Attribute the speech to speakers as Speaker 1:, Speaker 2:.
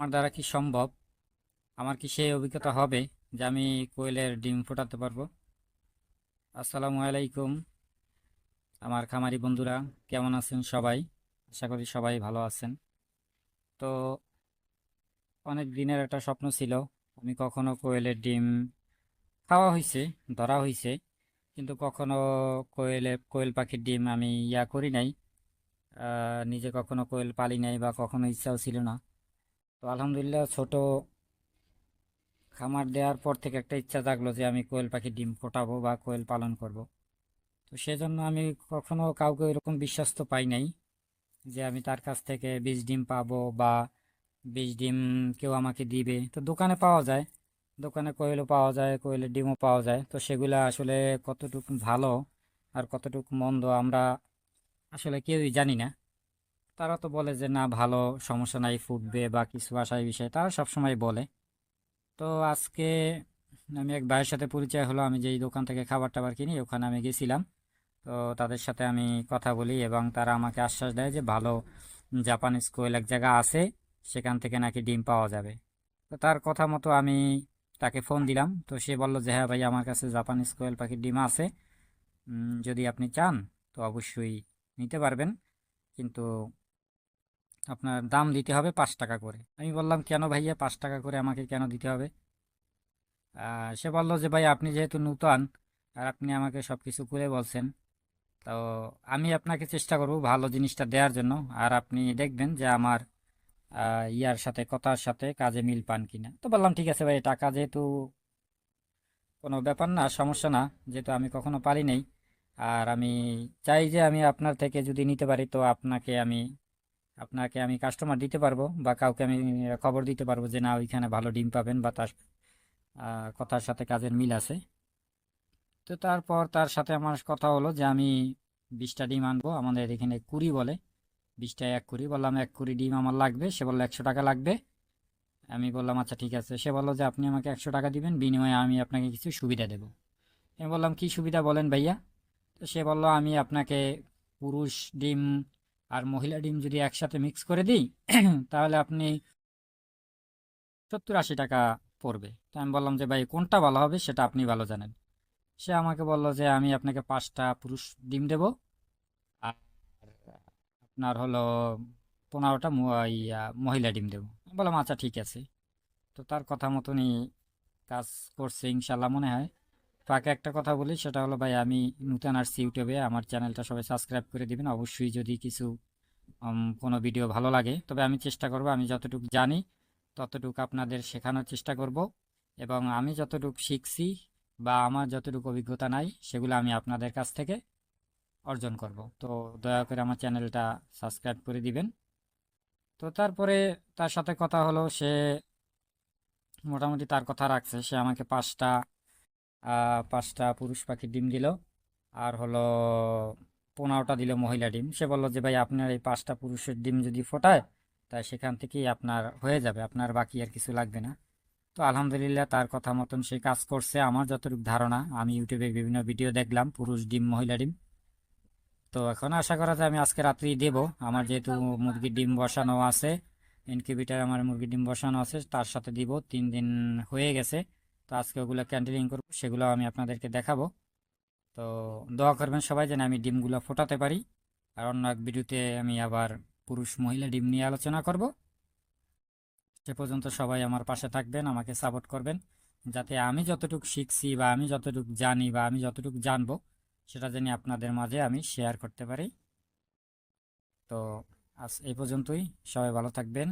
Speaker 1: আমার দ্বারা কি সম্ভব? আমার কি সেই অভিজ্ঞতা হবে যে আমি কোয়েলের ডিম ফোটাতে পারব? আসসালামু আলাইকুম, আমার খামারি বন্ধুরা, কেমন আছেন সবাই? আশা করি সবাই ভালো আছেন। তো, অনেক দিনের একটা স্বপ্ন ছিল, আমি কখনো কোয়েলের ডিম খাওয়া হয়েছে ধরা হয়েছে কিন্তু কখনো কোয়েলে, কোয়েল পাখির ডিম আমি ইয়া করি নাই নিজে কখনো কোয়েল পালি নাই বা কখনো ইচ্ছাও ছিল না। তো আলহামদুলিল্লাহ ছোট খামার দেওয়ার পর থেকে একটা ইচ্ছা জাগলো যে আমি কোয়েল পাখি ডিম ফোটাবো বা কোয়েল পালন করব। তো সেজন্য আমি কখনো কাউকে এরকম বিশ্বাস তো পাই নাই যে আমি তার কাছ থেকে বীজ ডিম পাবো বা বীজ ডিম কেউ আমাকে দিবে। তো দোকানে পাওয়া যায়, দোকানে কোয়েলও পাওয়া যায়, কোয়েলের ডিমও পাওয়া যায়। তো সেগুলা আসলে কতটুকু ভালো আর কতটুকু মন্দ আমরা আসলে কেউই জানি না। তারা তো বলে যে, না, ভালো, সমস্যা নাই, ফুটবে বা কিছু আশায় বিষয়। তারা সবসময় বলে। তো আজকে আমি এক ভাইয়ের সাথে পরিচয় হলো। আমি যেই দোকান থেকে খাবার টাবার কিনি, ওখানে আমি গেছিলাম। তো তাদের সাথে আমি কথা বলি এবং তারা আমাকে আশ্বাস দেয় যে, ভালো জাপানিজ কোয়েল এক জায়গা আছে, সেখান থেকে নাকি ডিম পাওয়া যাবে। তো তার কথা মতো আমি তাকে ফোন দিলাম। তো সে বলল যে হ্যাঁ ভাই, আমার কাছে জাপানিজ কোয়েল পাখির ডিম আছে। যদি আপনি চান, তো অবশ্যই নিতে পারবেন। কিন্তু আপনার দাম দিতে হবে পাঁচ টাকা করে। আমি বললাম, কেন ভাইয়া পাঁচ টাকা করে আমাকে কেন দিতে হবে? সে বলল যে, ভাই, আপনি যেহেতু নূতন আর আপনি আমাকে সব কিছু করে বলছেন, তো আমি আপনাকে চেষ্টা করব ভালো জিনিসটা দেওয়ার জন্য। আর আপনি দেখবেন যে আমার ইয়ার সাথে, কথার সাথে কাজে মিল পান কিনা। তো বললাম, ঠিক আছে ভাই, টাকা যেহেতু কোনো ব্যাপার না, সমস্যা না, যেহেতু আমি কখনো পারি নাই আর আমি চাই যে আমি আপনার থেকে যদি নিতে পারি, তো আপনাকে আমি আপনাকে আমি কাস্টমার দিতে পারব বা কাউকে আমি খবর দিতে পারব যে, না, ওইখানে ভালো ডিম পাবেন বা তার কথার সাথে কাজের মিল আছে। তো তারপর তার সাথে আমার কথা হলো যে, আমি বিশটা ডিম আনব। আমাদের এখানে কুড়ি বলে বিশটা এক কুড়ি। বললাম, এক কুড়ি ডিম আমার লাগবে। সে বলল, একশো টাকা লাগবে। আমি বললাম আচ্ছা ঠিক আছে। সে বলল যে, আপনি আমাকে একশো টাকা দিবেন, বিনিময়ে আমি আপনাকে কিছু সুবিধা দেবো। আমি বললাম, কি সুবিধা বলেন ভাইয়া? তো সে বলল, আমি আপনাকে পুরুষ ডিম মহিলা ডিম যদি একসাথে মিক্স করে দিই, তাহলে আপনি সত্তর আশি টাকা পড়বে। তো আমি বললাম যে, ভাই, কোনটা ভালো হবে সেটা আপনি ভালো জানেন। সে আমাকে বলল যে, আমি আপনাকে পাঁচটা পুরুষ ডিম দেব। আর আপনার হলো পনেরোটা মহিলা ডিম দেবো। বললাম আচ্ছা ঠিক আছে। তো তার কথা মতনই কাজ করছে, ইনশাল্লাহ, মনে হয়। ফাঁকে একটা কথা বলি, সেটা হলো, ভাই, আমি নূতন আসছি ইউটিউবে, আমার চ্যানেলটা সবাই সাবস্ক্রাইব করে দিবেন। অবশ্যই যদি কিছু কোনো ভিডিও ভালো লাগে, তবে আমি চেষ্টা করব, আমি যতটুকু জানি, ততটুকু আপনাদের শেখানোর চেষ্টা করব। এবং আমি যতটুকু শিখছি বা আমার যতটুকু অভিজ্ঞতা নাই, সেগুলো আমি আপনাদের কাছ থেকে অর্জন করব। তো দয়া করে আমার চ্যানেলটা সাবস্ক্রাইব করে দিবেন। তো তারপরে তার সাথে কথা হলো, সে মোটামুটি তার কথা রাখছে। সে আমাকে পাঁচটা পাঁচটা পুরুষ পাখির ডিম দিল। আর হলো পনেরোটা দিল মহিলা ডিম। সে বলল যে, ভাই, আপনার এই পাঁচটা পুরুষের ডিম যদি ফোটায়, তাই সেখান থেকেই আপনার হয়ে যাবে। আপনার বাকি আর কিছু লাগবে না। তো আলহামদুলিল্লাহ, তার কথা মতন সে কাজ করছে। আমার যতটুকু ধারণা, আমি ইউটিউবে বিভিন্ন ভিডিও দেখলাম, পুরুষ ডিম, মহিলা ডিম। তো এখন আশা করা যায় আমি আজকে রাত্রি দেব। আমার যেহেতু মুরগির ডিম বসানো আছে, ইনকিউবেটার আমার মুরগির ডিম বসানো আছে, তার সাথে দিব। তিন দিন হয়ে গেছে। তো আজকে ওগুলো ক্যান্টেলিং করব, সেগুলো আমি আপনাদেরকে দেখাবো। তো দোয়া করবেন সবাই যেন আমি ডিমগুলো ফোটাতে পারি। আর অন্য এক ভিডিওতে আমি আবার পুরুষ মহিলা ডিম নিয়ে আলোচনা করব। সে পর্যন্ত সবাই আমার পাশে থাকবেন, আমাকে সাপোর্ট করবেন। যাতে আমি যতটুকু শিখছি বা আমি যতটুকু জানি বা আমি যতটুকু জানব, সেটা জানি আপনাদের মাঝে আমি শেয়ার করতে পারি। তো আজ এই পর্যন্তই, সবাই ভালো থাকবেন।